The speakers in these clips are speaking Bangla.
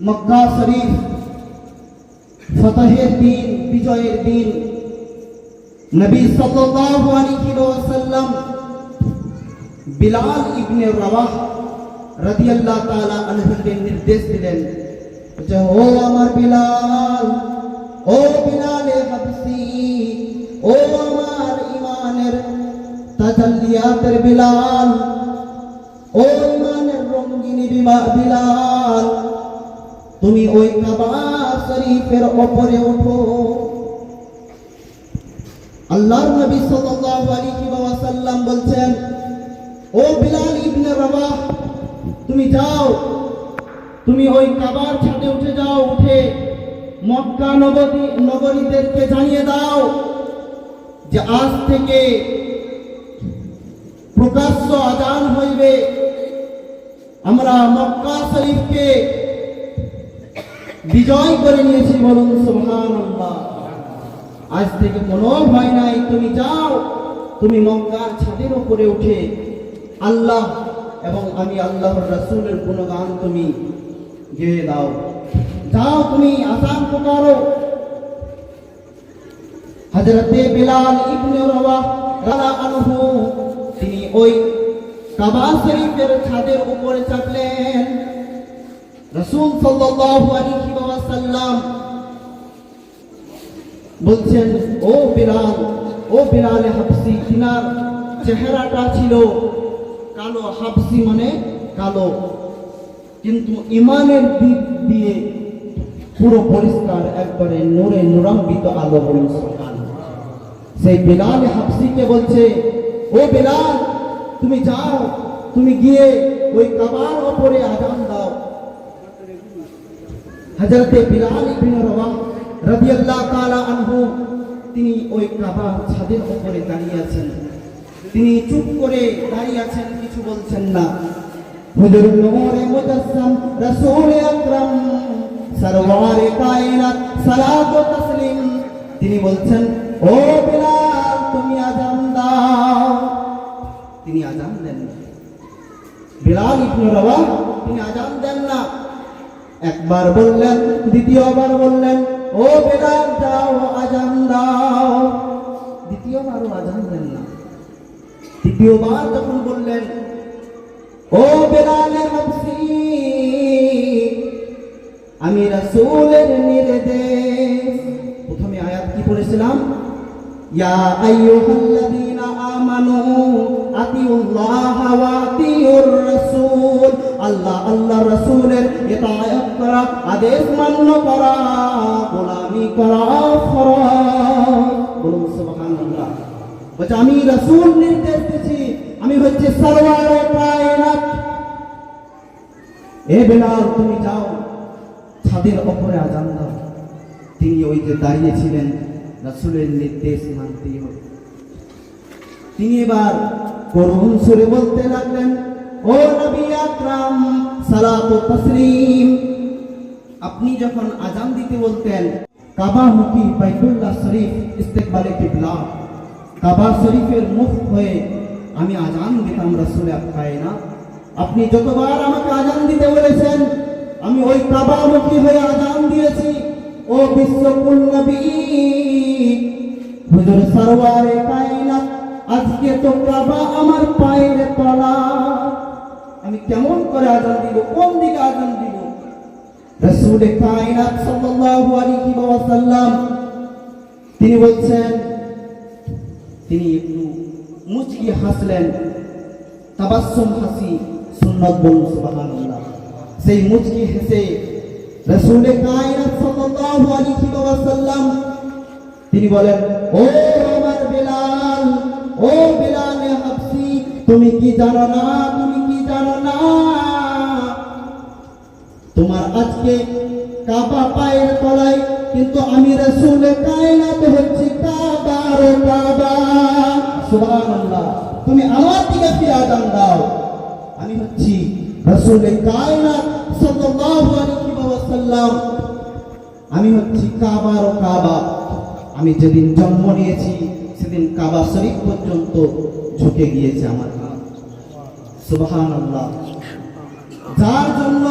মক্কা শরীফ ফতহের দিন বিজয়ের দিন নবী সাল্লাল্লাহু আলাইহি ওয়াসাল্লাম বিলাল ইবনে রাওয়াহ রাদিয়াল্লাহু তাআলা আনহুকে নির্দেশ দিলেন যে ও আমার বিলাল ও বিলালে হাবসি ও আমার ইমানের তাজাল্লিয়াতের বিলাল তুমি ওই কাবা শরীফের ওপরে ওঠো। আল্লাহর নবী সাল্লাল্লাহু আলাইহি ওয়াসাল্লাম বলছেন, ও বিলাল ইবনে রাবাহ, তুমি যাও, তুমি ওই কাবার ছাদে উঠে যাও, উঠে মক্কা নগরী, নগরীদেরকে জানিয়ে দাও যে আজ থেকে প্রকাশ্য আজান হইবে। আমরা মক্কা শরীফকে বিজয় করে নিয়েছি বলুন, সুবহানাল্লাহ। আজ থেকে কোনো ভয় নাই, তুমি যাও, তুমি মক্কার ছাদের উপরে উঠে আল্লাহ এবং আমি আল্লাহর রাসূলের গুণগান তুমি গেয়ে দাও। যাও তুমি আসান পুকারো। হযরতে বিলাল ইবনে রাওয়াহ রাদিয়াল্লাহু তিনি ওই কাবা শরীফের ছাদের উপরে চাপলেন। রাসূল ওয়াসাল্লাম বলছেন, ও বিলাল ও বিলাল হাবসি তিনার চেহারাটা ছিল কালো হাবসি মানে কালো কিন্তু ইমানের দিক দিয়ে পুরো পরিষ্কার, একবারে নূরে নুরাম্বিত আলো বলুন। সেই বিলাল হাবসিকে বলছে, ও বিলাল, তুমি যাও, তুমি গিয়ে ওই কাবার ওপরে আজান দাও হযরতে বিলাল ইবনে রাওয়াহ রাদিয়াল্লাহু তাআলা আনহু, তিনি ওই কাবার ছাদের উপরে দাঁড়িয়ে আছেন। তিনি চুপ করে দাঁড়িয়ে আছেন, কিছু বলছেন না। হুজুর নূরে মুজাসসাম রাসূল আকরাম, সরওয়ারে কায়নাত, সালাত ও তাসলিম। তিনি বলছেন, ও বিলাল, তুমি আজান দাও। তিনি আজান দেন বিলাল ইবনে না একবার বললেন, দ্বিতীয়বার বললেন, ও বেলাল যাও, আজান দাও। দ্বিতীয়বারও আজান দেন না। তৃতীয়বার যখন বললেন, ও বেলালে হাবসি আমি রাসূলের নির্দেশ প্রথমে আয়াত কি পড়েছিলাম? ইয়া আইয়ুহাল্লাযীনা আমানু আতিউল্লাহ ওয়া আতিউর রাসূল। আল্লাহ আল্লাহ রাসূলের ইতায়াত করা, আদেশ মান্য করা, গোলামি করা বলুন সুবহানাল্লাহ। বলছে, আমি রাসূল নির্দেশ দিয়েছি আমি হচ্ছে সরওয়ারে কায়নাত। এ বেলাল, তুমি যাও, ছাদের ওপরে আজান দাও। তিনি ওই যে দাঁড়িয়েছিলেন রাসূলের নির্দেশ মানতেই হবে। তিনি এবার করুণ সুরে বলতে লাগলেন আপনি যখন আজান দিতে বলতেন কাবামুখী বাইতুল্লাহ শরীফ ইস্তেকবালে কিবলা। কাবা শরীফের মুখ হয়ে আমি আজান দিতাম রাসূলে আপায় না। আপনি যতবার আমাকে আজান দিতে বলেছেন, আমি ওই কাবামুখী হয়ে আজান দিয়েছি। ও বিশ্বকুল নবী, হুজুর সরওয়ারে কায়নাত, আজকে তো কাবা আমার পায়ের তলা। আমি কেমন করে আজান দিব? কোন দিকে আজান দিব? রসুল কায়নাত সাল্লাল্লাহু আলাইহি ওয়াসাল্লাম, তিনি বলছেন, তিনি একটু মুচকি হাসলেন। তাবাসসুম হাসি, সুন্নাত বলুন সুবহানাল্লাহ। সেই মুচকি হেসে রসুল কায়নাত সাল্লাল্লাহু আলাইহি ওয়াসাল্লাম, তিনি বলেন, ও আমার বেলাল, ও বেলাল হাবসি তুমি কি জানো না তুমি আজকে কাবা পায়ের তলায়, কিন্তু আমি রাসূল কায়নাত হচ্ছি কাবার কাবা। সুবহানাল্লাহ। তুমি আমার দিকে ফিরে আজান দাও। আমি হচ্ছি রাসূল কায়নাত সাল্লাল্লাহু আলাইহি ওয়াসাল্লাম। আমি হচ্ছি কাবার কাবা। আমি যেদিন জন্ম নিয়েছি, সেদিন কাবা শরীফ পর্যন্ত ঝুঁকে গিয়েছে আমার সুবহানাল্লাহ। যার জন্য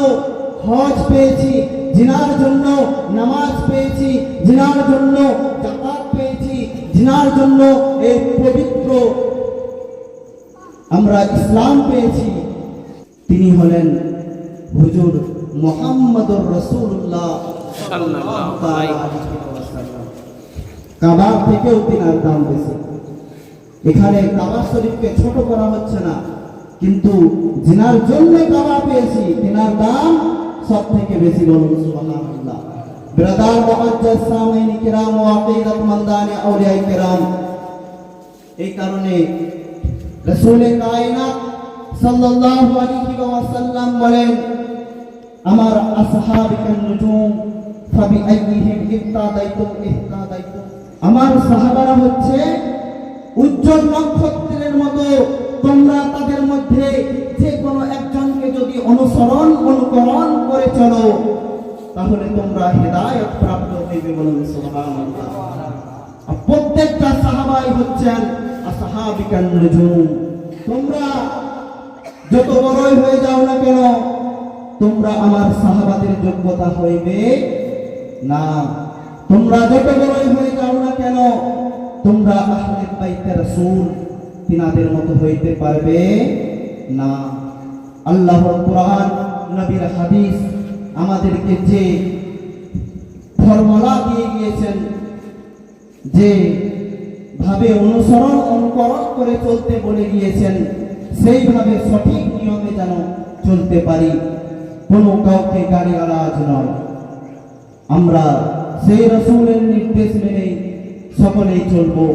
হজ পেয়েছি, জিনার জন্য নামাজ পেয়েছি, জিনার জন্য জাকাত পেয়েছি, জিনার জন্য এই পবিত্র আমরা ইসলাম পেয়েছি। তিনি হলেন হুজুর মোহাম্মদুর রসুল্লাহ কাবার থেকেও তিনার দাম বেশি। এখানে কাবা শরীফকে ছোট করা হচ্ছে না, কিন্তু জিনার জন্য কাবা পেয়েছি, তিনার দাম সব থেকে বেশি বলুন সুবহানাল্লাহ। ব্রাদার মুআজ্জাজ সামিন কিরাম ওয়া আকিদাত মানদানে আউলিয়া কিরাম এই কারণে রাসূল কায়নাত সাল্লাল্লাহু আলাইহি ওয়াসাল্লাম বলেন, আমার আসহাবিকান নুজুম ফাবি আইয়িহিম ইহতাদাইতুম। ইহতাদাইতুম আমার সাহাবারা হচ্ছে উজ্জ্বল নক্ষত্রের মতো, তোমরা তাদের মধ্যে যে কোনো একজনকে যদি অনুসরণ, অনুকরণ করে চলো, তাহলে তোমরা হেদায়েত প্রাপ্ত হইবে বলুন প্রত্যেকটা সাহাবাই হচ্ছেন তোমরা যত বড়ই হয়ে যাও না কেন, তোমরা আমার সাহাবাদের যোগ্যতা হইবে না। তোমরা যত বড়ই হয়ে যাও না কেন, তোমরা আহলে বাইতের রাসূল তিনাদের মতো হইতে পারবে না। আল্লাহর কোরআন নবীর হাদিস আমাদেরকে যে ফর্মুলা দিয়ে গিয়েছেন যে ভাবে অনুসরণ অনুকরণ করে চলতে বলে গিয়েছেন সেইভাবে সঠিক নিয়মে যেন চলতে পারি। কোনো কাউকে গাড়ি আলাজ নয়। আমরা সেই রসুলের নির্দেশ মেনে সকলেই চলবো।